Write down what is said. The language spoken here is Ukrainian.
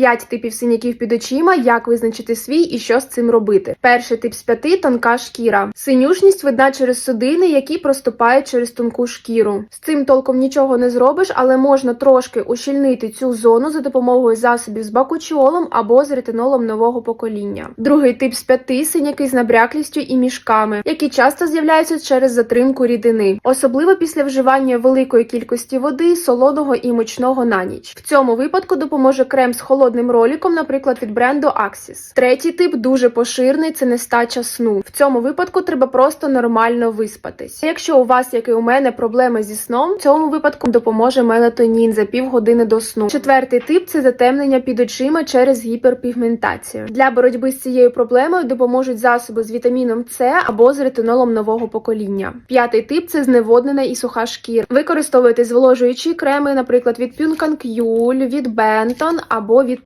П'ять типів синяків під очима, як визначити свій і що з цим робити. Перший тип з п'яти тонка шкіра. Синюшність видна через судини, які проступають через тонку шкіру. З цим толком нічого не зробиш, але можна трошки ущільнити цю зону за допомогою засобів з бакучіолом або з ретинолом нового покоління. Другий тип з п'яти синяки з набряклістю і мішками, які часто з'являються через затримку рідини, особливо після вживання великої кількості води, солоного і мучного на ніч. В цьому випадку допоможе крем з холодним роліком, наприклад, від бренду Axis. Третій тип дуже поширений це нестача сну. В цьому випадку треба просто нормально виспатись. Якщо у вас, як і у мене, проблеми зі сном, в цьому випадку допоможе мелатонін за півгодини до сну. Четвертий тип це затемнення під очима через гіперпігментацію. Для боротьби з цією проблемою допоможуть засоби з вітаміном С або з ретинолом нового покоління. П'ятий тип це зневоднена і суха шкіра. Використовуйте зволожуючі креми, наприклад, від Pюнкан К'юль, від Бентон або від